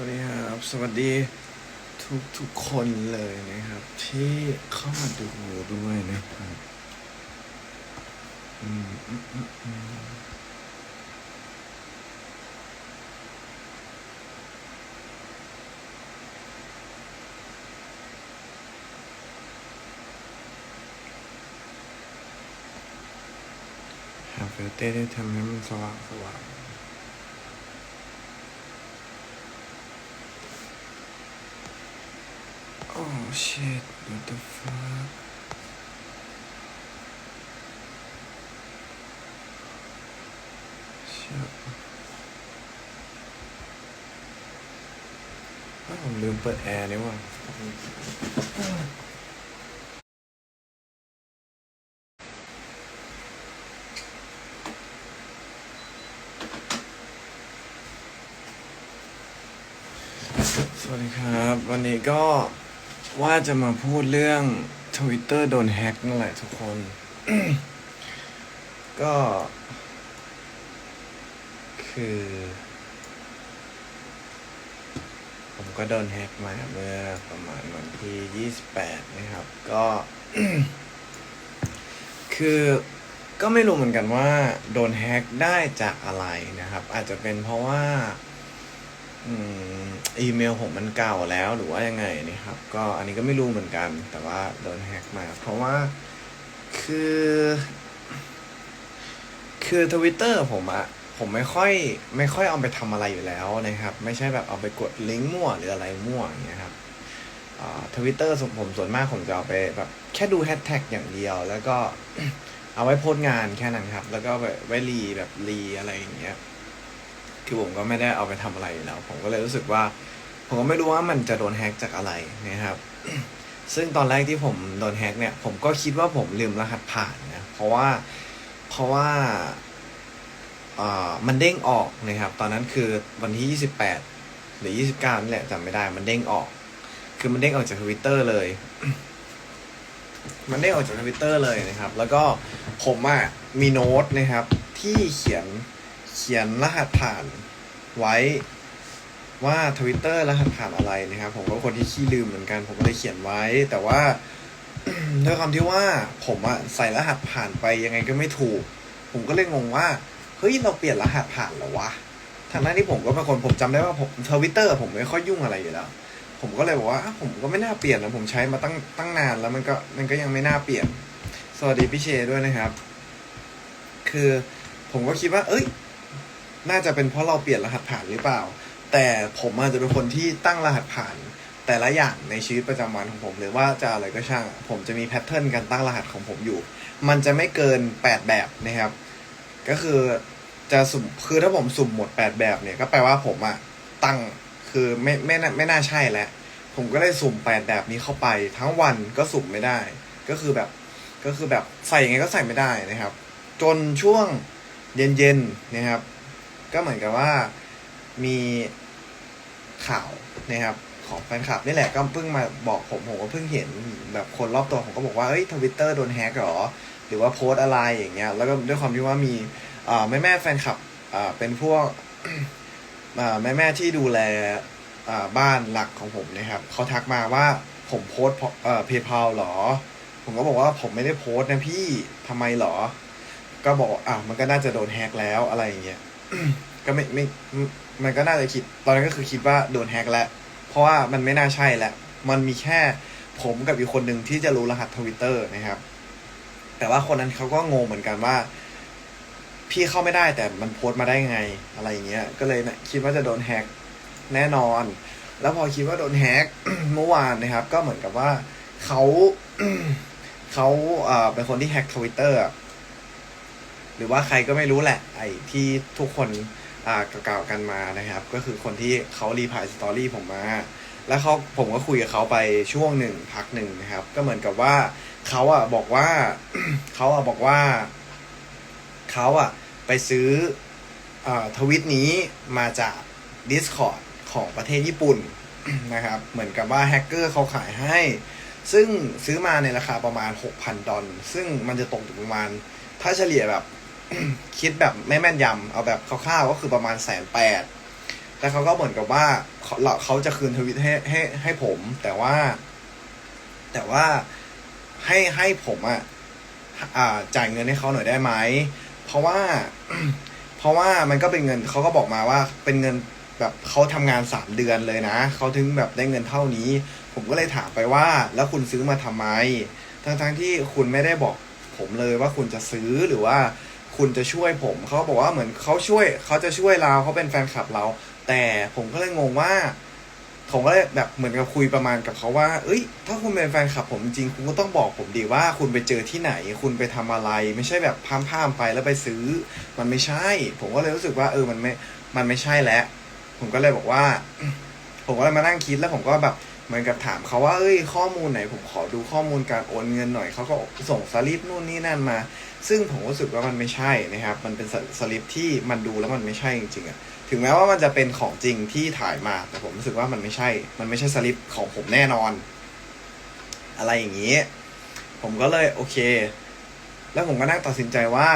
วัสดีครับ สวัสดีทุกทุกๆคนเลยนะครับ ที่เข้ามาดูด้วยนะครับอืมอืมอืมอืมหาฟิลเตอร์ที่ทำให้มันสว่างสว่าง shit, what the fuck? Shit. อ้าวผมลืมเปิดแอร์นี่หว่าสวัสดีครับ วันนี้ก็ ว่าจะมาพูดเรื่อง Twitter โดนแฮ็กนั่นแหละทุกคน ก็ คือ ผมก็โดนแฮ็กมาเมื่อประมาณวันที่28นะครับ ก็ คือก็ไม่รู้เหมือนกันว่า โดนแฮ็กได้จากอะไรนะครับ อาจจะเป็นเพราะว่า อืม อีเมลผมมันเก่าแล้วหรือว่ายังไงนะครับ ก็อันนี้ก็ไม่รู้เหมือนกัน แต่ว่าโดนแฮกมา เพราะว่าคือ คือทวิตเตอร์ผมอะผมไม่ค่อยไม่ค่อยเอาไปทำอะไรอยู่แล้วนะครับ ไม่ใช่แบบเอาไปกดลิงก์มั่วหรืออะไรมั่วอย่างเงี้ยครับทวิตเตอร์ผมส่วนมากผมจะเอาไปแบบแค่ดูแฮชแท็กอย่างเดียว แล้วก็เอาไว้โพสงานแค่นั้นครับ แล้วก็แบบไว้รีแบบรีอะไรอย่างเงี้ย คือผมก็ไม่ได้เอาไปทำอะไรอยู่แล้ว ผมก็เลยรู้สึกว่า ผมก็ไม่รู้ว่ามันจะโดนแฮ็กจากอะไรนะครับ ซึ่งตอนแรกที่ผมโดนแฮ็กเนี่ย ผมก็คิดว่าผมลืมรหัสผ่านนะเพราะว่าเพราะว่าอ่ามันเด้งออกนะครับ ตอนนั้นคือวันที่ 28 หรือ 29นี่แหละจำไม่ได้ มันเด้งออก คือมันเด้งออกจากทวิตเตอร์เลย มันเด้งออกจากทวิตเตอร์เลยนะครับ แล้วก็ผมอะมีโน้ตนะครับ ที่เขียน เขียนรหัสผ่านไว้ว่าทวิตเตอร์รหัสผ่านอะไรนะครับ ผมก็คนที่ขี้ลืมเหมือนกัน ผมก็เลยเขียนไว้ แต่ว่าด้วยความที่ว่าผมอะใส่รหัสผ่านไปยังไงก็ไม่ถูก ผมก็เลยงงว่าเฮ้ยเราเปลี่ยนรหัสผ่านหรอวะทางนั้นที่ผมก็เป็นคนผมจำได้ว่าผมทวิตเตอร์ผมไม่ค่อยยุ่งอะไรอยู่แล้ว ผมก็เลยบอกว่าผมก็ไม่น่าเปลี่ยนนะผมใช้มาตั้งตั้งนานแล้วมันก็มันก็ยังไม่น่าเปลี่ยน สวัสดีพี่เชด้วยนะครับ คือผมก็คิดว่า เอ้ย น่าจะเป็นเพราะเราเปลี่ยนรหัสผ่านหรือเปล่า แต่ผมอาจจะเป็นคนที่ตั้งรหัสผ่าน แต่ละอย่างในชีวิตประจำวันของผม หรือว่าจะอะไรก็ช่าง ผมจะมีแพทเทิร์นการตั้งรหัสของผมอยู่ มันจะไม่เกินแปดแบบนะครับ ก็คือจะสุ่มคือถ้าผมสุ่มหมดแปดแบบเนี่ยก็แปลว่าผมอะตั้งคือไม่ไม่น่าไม่น่าใช่แล้วผมก็เลยสุ่มแปดแบบนี้เข้าไป ทั้งวันก็สุ่มไม่ได้ ก็คือแบบก็คือแบบใส่ยังไงก็ใส่ไม่ได้นะครับ จนช่วงเย็นๆนะครับ ก็เหมือนกับว่ามีข่าวนะครับของแฟนคลับนี่แหละก็เพิ่งมาบอกผมผมก็เพิ่งเห็นแบบคนรอบตัวผมก็บอกว่าเอ้ยทวิตเตอร์โดนแฮกหรอ หรือว่าโพสต์อะไรอย่างเงี้ยแล้วก็ด้วยความที่ว่ามีแม่แม่แฟนคลับเป็นพวกแม่แม่ที่ดูแลบ้านหลักของผมนะครับเขาทักมาว่าผมโพสเอ่อเพย์พาหรอ ผมก็บอกว่าผมไม่ได้โพสต์นะพี่ทำไมหรอ ก็บอกอะมันก็น่าจะโดนแฮกแล้วอะไรอย่างเงี้ย ก็ไม่ไม่มันก็น่าจะคิด ตอนนั้นก็คือคิดว่าโดนแฮกแล้ว เพราะว่ามันไม่น่าใช่แล้วมันมีแค่ผมกับอีกคนหนึ่งที่จะรู้รหัสทวิตเตอร์นะครับ แต่ว่าคนนั้นเขาก็งงเหมือนกันว่า พี่เข้าไม่ได้แต่มันโพสต์มาได้ไงอะไรอย่างเงี้ย ก็เลยนะคิดว่าจะโดนแฮกแน่นอน แล้วพอคิดว่าโดนแฮกเมื่อวานนะครับ ก็เหมือนกับว่าเขาเขาเป็นคนที่แฮกทวิตเตอร์ หรือว่าใครก็ไม่รู้แหละไอ้ที่ทุกคนอ่ากล่าวกันมานะครับ ก็คือคนที่เขารีพายสตอรี่ผมมา แล้วเขาผมก็คุยกับเขาไปช่วงหนึ่งพักหนึ่งนะครับ ก็เหมือนกับว่าเขาอะบอกว่าเขาอะบอกว่าเขาอะไปซื้ออทวิตนี้มาจาก Discord ของประเทศญี่ปุ่นนะครับ เหมือนกับว่าแฮกเกอร์เขาขายให้ ซึ่งซื้อมาในราคาประมาณ 6,000 ดอลซึ่งมันจะตกถึงประมาณ ถ้าเฉลี่ยแบบ คิดแบบไม่แม่นยำเอาแบบคร่าวๆก็คือประมาณแสนแปดแล้วเขาก็เหมือนกับว่าเขาเขาจะคืนทวิตให้ให้ให้ผม แต่ว่า แต่ว่าให้ให้ผมอะอ่าจ่ายเงินให้เขาหน่อยได้ไหมเพราะว่า เพราะว่ามันก็เป็นเงินเขาก็บอกมาว่าเป็นเงินแบบเขาทำงานสามเดือนเลยนะเขาถึงแบบได้เงินเท่านี้ ผมก็เลยถามไปว่า แล้วคุณซื้อมาทำไม ทั้งทั้งที่คุณไม่ได้บอกผมเลยว่าคุณจะซื้อหรือว่า คุณจะช่วยผมเขาบอกว่าเหมือนเขาช่วยเขาจะช่วยเราเขาเป็นแฟนคลับเรา แต่ผมก็เลยงงว่า ผมก็เลยแบบเหมือนกับคุยประมาณกับเขาว่า เอ้ย ถ้าคุณเป็นแฟนคลับผมจริงคุณก็ต้องบอกผมดีว่า คุณไปเจอที่ไหน คุณไปทำอะไร ไม่ใช่แบบพามพามไปแล้วไปซื้อ มันไม่ใช่ ผมก็เลยรู้สึกว่า เออมันไม่มันไม่ใช่แล้วผมก็เลยบอกว่า ผมก็เลยมานั่งคิดแล้วผมก็แบบ เหมือนกับถามเขาว่าเอ้ยข้อมูลไหนผมขอดูข้อมูลการโอนเงินหน่อยเขาก็ส่งสลิปนู่นนี่นั่นมา ซึ่งผมรู้สึกว่ามันไม่ใช่นะครับ มันเป็นสสลิปที่มันดูแล้วมันไม่ใช่จริงๆอะถึงแม้ว่ามันจะเป็นของจริงที่ถ่ายมา แต่ผมรู้สึกว่ามันไม่ใช่ มันไม่ใช่สลิปของผมแน่นอน อะไรอย่างนี้ ผมก็เลยโอเค แล้วผมก็นั่งตัดสินใจว่า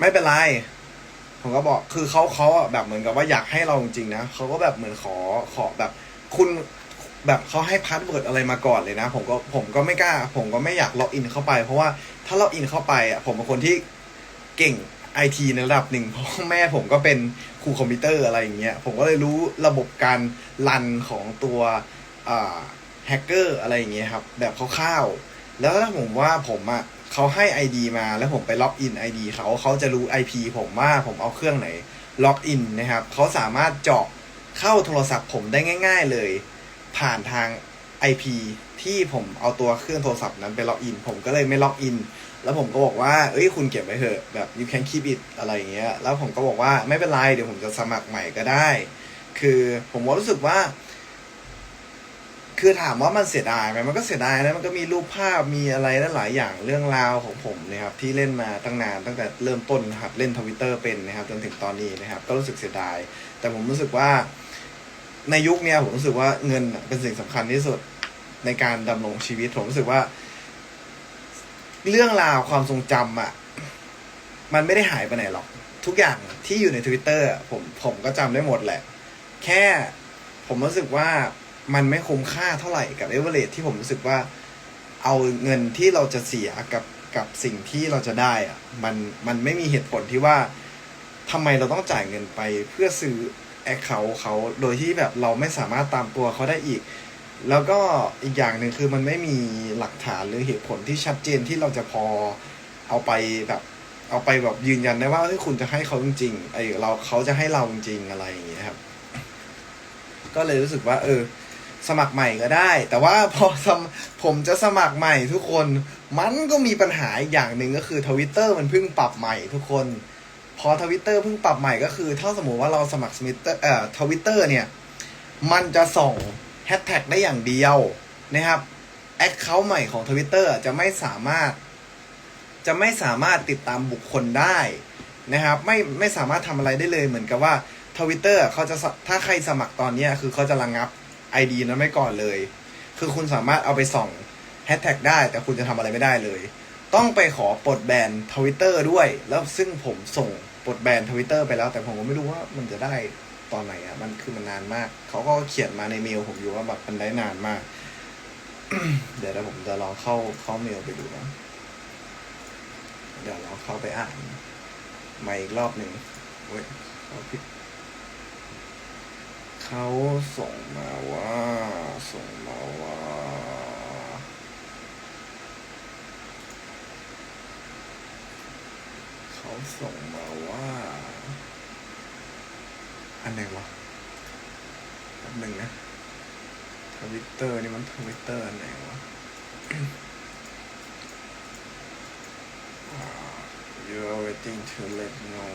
ไม่เป็นไรผมก็บอกคือเขาเขาอะแบบเหมือนกับว่าอยากให้เราจริงๆนะเขาก็แบบเหมือนขอขอแบบ คุณ แบบเขาให้พาสเวิร์ดอะไรมาก่อนเลยนะ ผมก็ผมก็ไม่กล้า ผมก็ไม่อยากล็อกอินเข้าไป เพราะว่าถ้าล็อกอินเข้าไปอะผมเป็นคนที่เก่งไอทีในระดับหนึ่งเพราะว่าแม่ผมก็เป็นครูคอมพิวเตอร์อะไรอย่างเงี้ยผมก็เลยรู้ระบบการรันของตัวแฮกเกอร์อะไรอย่างเงี้ยครับ แบบคร่าวๆแล้วถ้าผมว่าผมอะเขาให้ ID มาแล้วผมไปล็อกอิน ID เขาเขาจะรู้ IP ผมว่าผมเอาเครื่องไหนล็อกอินนะครับเขาสามารถเจาะเข้าโทรศัพท์ผมได้ง่าย ๆ เลย ผ่านทาง IP ที่ผมเอาตัวเครื่องโทรศัพท์นั้นไปล็อกอิน ผมก็เลยไม่ล็อกอิน แล้วผมก็บอกว่า เอ้ยคุณเก็บไว้เถอะแบบ you can keep it อะไรอย่างเงี้ย แล้วผมก็บอกว่าไม่เป็นไร เดี๋ยวผมจะสมัครใหม่ก็ได้ คือผมว่ารู้สึกว่า คือถามว่ามันเสียดายไหมมันก็เสียดายนะมันก็มีรูปภาพมีอะไรหลายอย่างเรื่องราวของผมนะครับ ที่เล่นมาตั้งนานตั้งแต่เริ่มต้นนะครับ เล่นทวิตเตอร์เป็นนะครับ จนถึงตอนนี้นะครับ ก็รู้สึกเสียดาย แต่ผมรู้สึกว่า ในยุคเนี้ยผมรู้สึกว่าเงินเป็นสิ่งสำคัญที่สุดในการดำรงชีวิตผมรู้สึกว่า เรื่องราวความทรงจำอะ มันไม่ได้หายไปไหนหรอก ทุกอย่างที่อยู่ในทวิตเตอร์ผมผมก็จำได้หมดแหละ แค่ผมรู้สึกว่ามันไม่คุ้มค่าเท่าไหร่กับเอเวอเรสที่ผมรู้สึกว่า เอาเงินที่เราจะเสียกับกับสิ่งที่เราจะได้อะมันมันไม่มีเหตุผลที่ว่าทำไมเราต้องจ่ายเงินไปเพื่อซื้อ แอคเคาเขาโดยที่แบบเราไม่สามารถตามตัวเขาได้อีก แล้วก็อีกอย่างหนึ่งคือมันไม่มีหลักฐานหรือเหตุผลที่ชัดเจนที่เราจะพอเอาไปแบบเอาไปแบบยืนยันได้ว่าเฮ้ยคุณจะให้เขาจริงๆไอเราเขาจะให้เราจริงๆอะไรอย่างเงี้ยครับ ก็เลยรู้สึกว่า เออ สมัครใหม่ก็ได้ แต่ว่าพอสมผมจะสมัครใหม่ทุกคน มันก็มีปัญหาอีกอย่างหนึ่งก็คือทวิตเตอร์มันเพิ่งปรับใหม่ทุกคน พอทวิตเตอร์เพิ่งปรับใหม่ก็คือ ถ้าสมมติว่าเราสมัครสมิเตอร์เอ่อทวิตเตอร์เนี่ย มันจะส่งแฮชแท็กได้อย่างเดียวนะครับแอคเคาท์ใหม่ของทวิตเตอร์จะไม่สามารถ จะไม่สามารถติดตามบุคคลได้นะครับ ไม่ไม่สามารถทำอะไรได้เลยเหมือนกับว่าทวิตเตอร์เขาจะถ้าใครสมัครตอนเนี้ยคือเขาจะระงงับ ID นั้นไว้ก่อนเลย คือคุณสามารถเอาไปส่องแฮชแท็กได้ แต่คุณจะทำอะไรไม่ได้เลย ต้องไปขอปลดแบนทวิตเตอร์ด้วย แล้วซึ่งผมส่งปลดแบนทวิตเตอร์ไปแล้ว แต่ผมก็ไม่รู้ว่ามันจะได้ตอนไหนอะมันคือมันนานมาก เขาก็เขียนมาในเมลผมอยู่ว่าแบบมันได้นานมาก เดี๋ยวเดี๋ยวผมจะลองเข้าเข้าเมลไปดูนะ เดี๋ยวเราเข้าไปอ่านใหม่อีกรอบหนึ่งเว้ยเขาผิดเขาส่งมาว่า ส่งมาว่า เขาส่งมาว่า อันไหนวะแป๊บหนึ่งนะทวิตเตอร์นี่มันทวิตเตอร์อันไหนวะ You're waiting to let know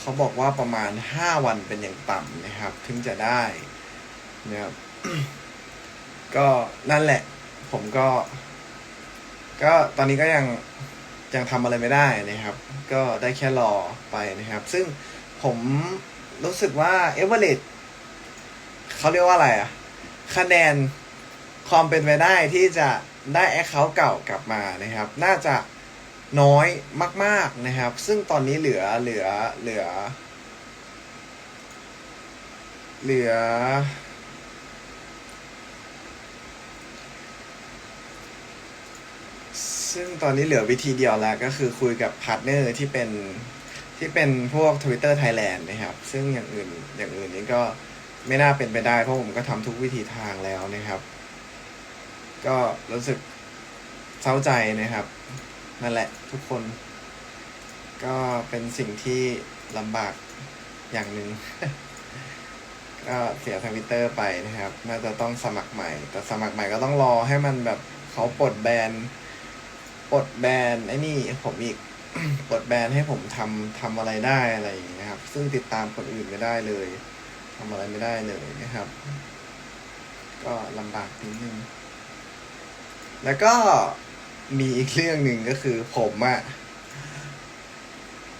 เขาบอกว่าประมาณห้าวันเป็นอย่างต่ำนะครับ ถึงจะได้นะครับก็นั่นแหละ ผมก็ ก็ตอนนี้ก็ยัง ยังทำอะไรไม่ได้นะครับ ก็ได้แค่รอไปนะครับ ซึ่งผมรู้สึกว่าเอเวอเรเขาเรียกว่าอะไรอะคะแนนความเป็นไปได้ที่จะได้แอคเคาท์เก่ากลับมานะครับ น่าจะน้อยมาก ๆนะครับ ซึ่งตอนนี้เหลือเหลือเหลือ เหลือ ซึ่งตอนนี้เหลือวิธีเดียวแล้วก็คือคุยกับพาร์ทเนอร์ที่เป็นที่เป็นพวก Twitter Thailand นะครับ ซึ่งอย่างอื่นอย่างอื่นนี้ก็ไม่น่าเป็นไปได้ เพราะผมก็ทำทุกวิธีทางแล้วนะครับ ก็รู้สึกเศร้าใจนะครับ นั่นแหละทุกคน ก็เป็นสิ่งที่ลำบากอย่างหนึ่งก็เสียทวิตเตอร์ไปนะครับ น่าจะต้องสมัครใหม่ แต่สมัครใหม่ก็ต้องรอให้มันแบบเขาปลดแบน ปลดแบนไอ้นี่ผมอีกปลดแบนให้ผมทำทำอะไรได้อะไรอย่างเงี้ยครับ ซึ่งติดตามคนอื่นไม่ได้เลยทำอะไรไม่ได้เลยนะครับ ก็ลำบากนิดนึงแล้วก็มีอีกเรื่องหนึ่งก็คือผมอะ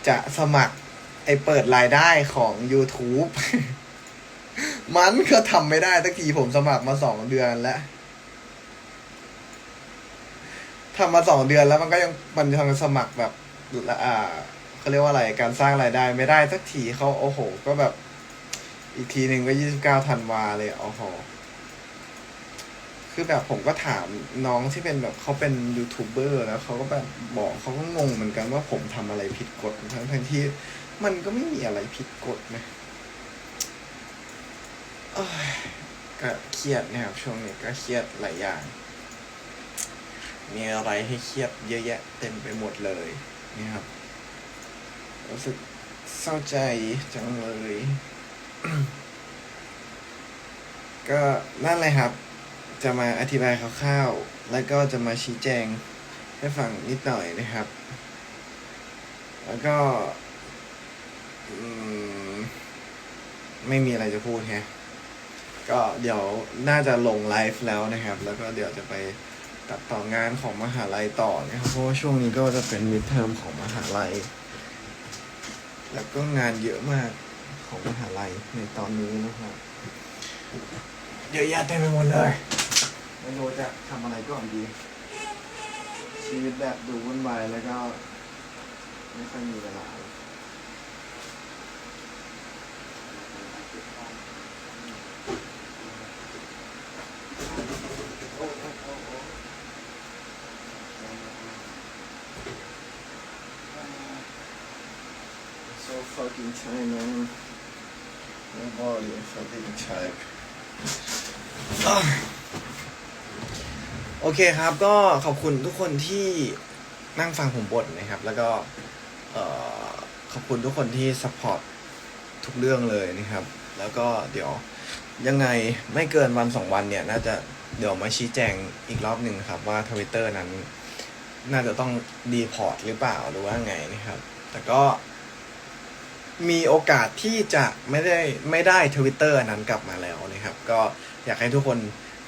จะสมัครไอเปิดรายได้ของ YouTube มันก็ทำไม่ได้ตักทีผมสมัครมาสองเดือนแล้ว ทำมาสองเดือนแล้วมันก็ยังมันยังสมัครแบบอ่าเขาเรียกว่าอะไรการสร้างรายได้ไม่ได้สักทีเขาโอ้โห ก็แบบ อีกทีหนึ่งก็ยี่สิบเก้าธันวาเลยโอ้โหคือแบบผมก็ถามน้องที่เป็นแบบเขาเป็นยูทูบเบอร์แล้วเขาก็แบบบอกเขาก็งงเหมือนกันว่าผมทำอะไรผิดกฎทั้งทั้งที่ มันก็ไม่มีอะไรผิดกฎนะก็เครียดนะครับช่วงนี้ก็เครียดหลายอย่าง มีอะไรให้เครียดเยอะแยะเต็มไปหมดเลยนี่ครับ รู้สึกเศร้าใจจังเลย ก็นั่นเลยครับ จะมาอธิบายคร่าวๆ แล้วก็จะมาชี้แจงให้ฟังนิดหน่อยนะครับ แล้วก็ไม่มีอะไรจะพูดแฮะก็เดี๋ยวน่าจะลงไลฟ์แล้วนะครับ แล้วก็เดี๋ยวจะไป ตัดต่องานของมหาลัยต่อนะครับเพราะว่าช่วงนี้ก็จะเป็นมิดเทอมของมหาลัย แล้วก็งานเยอะมากของมหาลัยในตอนนี้นะครับเยอะแยะเต็มไปหมดเลยไม่รู้จะทำอะไรก่อนดี ชีวิตแบบดูวุ่นวายแล้วก็ ไม่ค่อยมีเวลา fucking time man Nobody fucking type โอเคครับ ก็ขอบคุณทุกคนที่นั่งฟังผมบ่นนะครับ แล้วก็เอ่อขอบคุณทุกคนที่ซัพพอร์ตทุกเรื่องเลยนะครับ แล้วก็เดี๋ยวยังไงไม่เกินวันสองวันเนี่ย น่าจะเดี๋ยวมาชี้แจงอีกรอบหนึ่งครับ ว่าทวิตเตอร์นั้น น่าจะต้องดีพอร์ตหรือเปล่าหรือว่าไงนะครับ แต่ก็ มีโอกาสที่จะไม่ได้ไม่ได้ทวิตเตอร์นั้นกลับมาแล้วนะครับ ก็อยากให้ทุกคน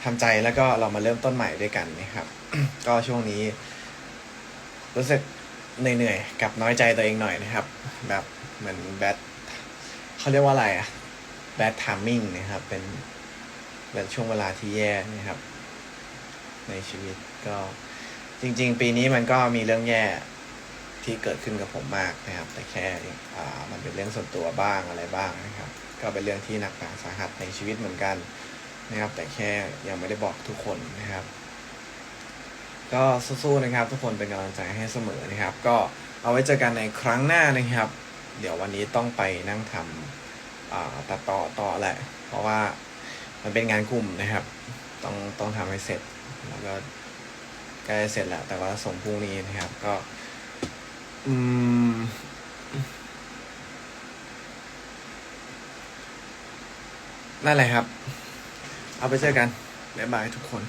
ทำใจแล้วก็เรามาเริ่มต้นใหม่ด้วยกันนะครับ ก็ช่วงนี้ รู้สึกเหนื่อยๆกับน้อยใจตัวเองหน่อยนะครับ แบบเหมือนแบทเขาเรียกว่าอะไรอะแบททามมิ่งนะครับ เป็นเป็นช่วงเวลาที่แย่นะครับ ในชีวิตก็จริง ๆ ปีนี้มันก็มีเรื่องแย่ ที่เกิดขึ้นกับผมมากนะครับ แต่แค่มันเป็นเรื่องส่วนตัวบ้างอะไรบ้างนะครับ ก็เป็นเรื่องที่หนักหนาสาหัสในชีวิตเหมือนกันนะครับ แต่แค่ยังไม่ได้บอกทุกคนนะครับ ก็สู้ๆนะครับ ทุกคนเป็นกำลังใจให้เสมอนะครับ ก็เอาไว้เจอกันในครั้งหน้านะครับ เดี๋ยววันนี้ต้องไปนั่งทำตัดต่อต่อแหละ เพราะว่ามันเป็นงานกลุ่มนะครับ ต้องต้องทำให้เสร็จแล้วก็ใกล้เสร็จแล้วแต่ว่าส่งพรุ่งนี้นะครับก็ อืม นั่นแหละครับ เอาไปเจอกัน บ๊ายบายทุกคน